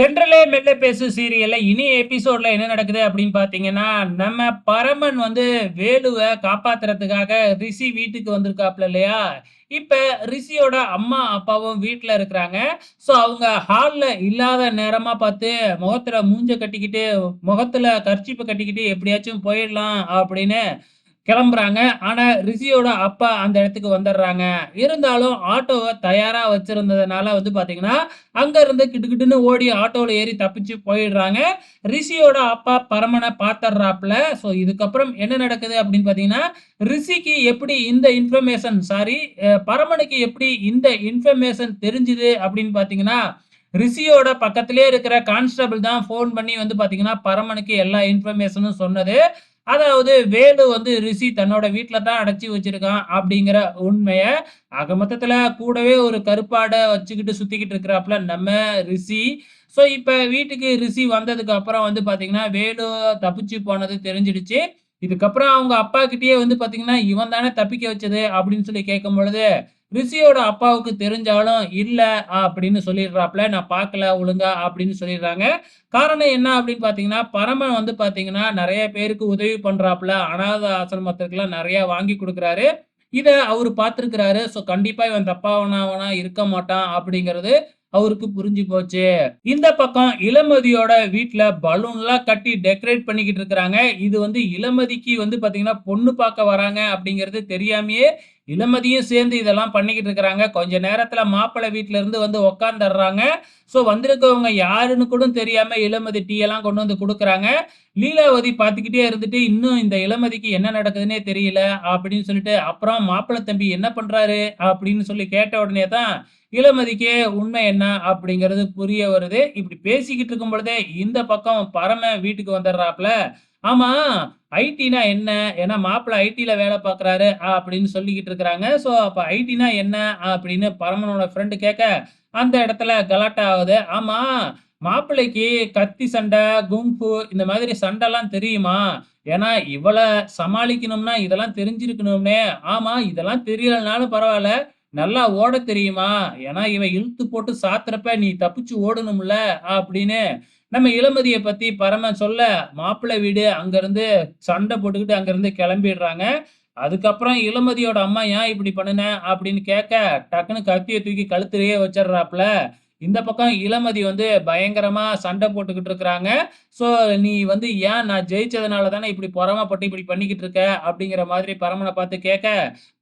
தென்றலே மெல்ல பேசு சீரியல்ல. இனி எபிசோட்ல என்ன நடக்குது அப்படின்னு பாத்தீங்கன்னா நம்ம பரமன் வந்து வேலுவை காப்பாத்துறதுக்காக ரிஷி வீட்டுக்கு வந்திருக்காப்ல இல்லையா? இப்ப ரிஷியோட அம்மா அப்பாவும் வீட்டுல இருக்கிறாங்க. ஸோ அவங்க ஹால்ல இல்லாத நேரமா பார்த்து முகத்துல மூஞ்ச கட்டிக்கிட்டு முகத்துல கர்ச்சீப்பை கட்டிக்கிட்டு எப்படியாச்சும் போயிடலாம் அப்படின்னு கிளம்புறாங்க. ஆனா ரிஷியோட அப்பா அந்த இடத்துக்கு வந்துடுறாங்க. இருந்தாலும் ஆட்டோவை தயாரா வச்சிருந்ததுனால வந்து பாத்தீங்கன்னா அங்க இருந்து கிட்டுக்கிட்டுன்னு ஓடி ஆட்டோல ஏறி தப்பிச்சு போயிடுறாங்க. ரிஷியோட அப்பா பரமனை பாத்துறாப்ல ஸோ இதுக்கப்புறம் என்ன நடக்குது அப்படின்னு பாத்தீங்கன்னா ரிஷிக்கு எப்படி இந்த இன்ஃபர்மேஷன் சாரி பரமனுக்கு எப்படி இந்த இன்ஃபர்மேஷன் தெரிஞ்சுது அப்படின்னு பாத்தீங்கன்னா ரிஷியோட பக்கத்திலே இருக்கிற கான்ஸ்டபிள் தான் ஃபோன் பண்ணி வந்து பார்த்தீங்கன்னா பரமனுக்கு எல்லா இன்ஃபர்மேஷனும் சொன்னது. அதாவது வேலு வந்து ரிஷி தன்னோட வீட்டில் தான் அடைச்சி வச்சிருக்கான் அப்படிங்கிற உண்மையை ஆக மொத்தத்தில் கூடவே ஒரு கருப்பாடை வச்சுக்கிட்டு சுற்றிக்கிட்டு இருக்கிறாப்புல நம்ம ரிஷி. ஸோ இப்போ வீட்டுக்கு ரிஷி வந்ததுக்கு அப்புறம் வந்து பார்த்தீங்கன்னா வேலு தப்பிச்சு போனது தெரிஞ்சிடுச்சு. இதுக்கப்புறம் அவங்க அப்பா கிட்டயே வந்து பாத்தீங்கன்னா இவன் தானே தப்பிக்க வச்சது? அப்படின்னு சொல்லி கேட்கும் பொழுது ரிஷியோட அப்பாவுக்கு தெரிஞ்சாலும் இல்லை அப்படின்னு சொல்லிடுறாப்ல. நான் பார்க்கல ஒழுங்கா அப்படின்னு சொல்லிடுறாங்க. காரணம் என்ன அப்படின்னு பார்த்தீங்கன்னா பரமன் வந்து பார்த்தீங்கன்னா நிறைய பேருக்கு உதவி பண்ணுறாப்புல அனாத ஆசிரமத்திற்குலாம் நிறைய வாங்கி கொடுக்குறாரு. இதை அவர் பார்த்துருக்கிறாரு ஸோ கண்டிப்பாக இவன் தப்பாவனாவனா இருக்க மாட்டான் அப்படிங்கிறது அவருக்கு புரிஞ்சு போச்சு. இந்த பக்கம் இளமதியோட வீட்ல பலூன்லாம் கட்டி டெக்கரேட் பண்ணிக்கிட்டு இருக்கிறாங்க. இது வந்து இளமதிக்கு வந்து பாத்தீங்கன்னா பொண்ணு பார்க்க வராங்க அப்படிங்கிறது தெரியாமயே இளமதியும் சேர்ந்து இதெல்லாம் பண்ணிக்கிட்டு இருக்கிறாங்க. கொஞ்ச நேரத்துல மாப்பிள்ளை வீட்ல இருந்து வந்து உக்காந்துடுறாங்க. ஸோ வந்திருக்கவங்க யாருன்னு கூட தெரியாம இளமதி டீ எல்லாம் கொண்டு வந்து கொடுக்குறாங்க. லீலாவதி பார்த்துக்கிட்டே இருந்துட்டு இன்னும் இந்த இளமதிக்கு என்ன நடக்குதுன்னே தெரியல அப்படின்னு சொல்லிட்டு அப்புறம் மாப்பிள்ளை தம்பி என்ன பண்றாரு? அப்படின்னு சொல்லி கேட்ட உடனே தான் இளமதிக்கே உண்மை என்ன? அப்படிங்கிறது புரிய வருது. இப்படி பேசிக்கிட்டு இருக்கும் பொழுதே இந்த பக்கம் பரம வீட்டுக்கு வந்துடுறாப்புல. ஆமா ஐடினா என்ன? ஏன்னா மாப்பிள்ளை ஐடியில் வேலை பார்க்குறாரு அப்படின்னு சொல்லிக்கிட்டு இருக்கிறாங்க. ஸோ அப்போ ஐடினா என்ன? அப்படின்னு பரமனோட ஃப்ரெண்டு கேட்க அந்த இடத்துல கலாட்டா ஆகுது. ஆமா மாப்பிள்ளைக்கு கத்தி சண்டை கும்பு இந்த மாதிரி சண்டைலாம் தெரியுமா? ஏன்னா இவளை சமாளிக்கணும்னா இதெல்லாம் தெரிஞ்சிருக்கணும்னே. ஆமா இதெல்லாம் தெரியலனாலும் பரவாயில்ல. நல்லா ஓட தெரியுமா? ஏன்னா இவன் இழுத்து போட்டு சாத்துறப்ப நீ தப்பிச்சு ஓடணும்ல அப்படின்னு நம்ம இளமதியை பத்தி பரம சொல்ல மாப்பிள்ளை வீடு அங்கிருந்து சண்டை போட்டுக்கிட்டு அங்கிருந்து கிளம்பிடுறாங்க. அதுக்கப்புறம் இளமதியோட அம்மா ஏன் இப்படி பண்ணுன? அப்படின்னு கேட்க டக்குன்னு கத்தியை தூக்கி கழுத்துலயே வச்சிடுறாப்புல. இந்த பக்கம் இளமதி வந்து பயங்கரமா சண்டை போட்டுக்கிட்டு இருக்கிறாங்க. ஸோ நீ வந்து ஏன் நான் ஜெயிச்சதுனால தானே இப்படி பொறாமப்பட்டு இப்படி பண்ணிக்கிட்டு இருக்க? அப்படிங்கிற மாதிரி பரமனை பார்த்து கேட்க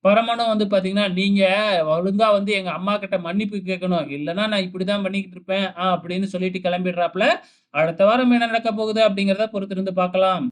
பரமனும் வந்து பார்த்தீங்கன்னா நீங்கள் ஒழுங்காக வந்து எங்கள் அம்மா கிட்ட மன்னிப்பு கேட்கணும். இல்லைன்னா நான் இப்படி தான் பண்ணிக்கிட்டு இருப்பேன். அப்படின்னு சொல்லிட்டு கிளம்பிடுறாப்புல. அடுத்த வாரம் என்ன நடக்க போகுது அப்படிங்கிறத பொறுத்திருந்து பார்க்கலாம்.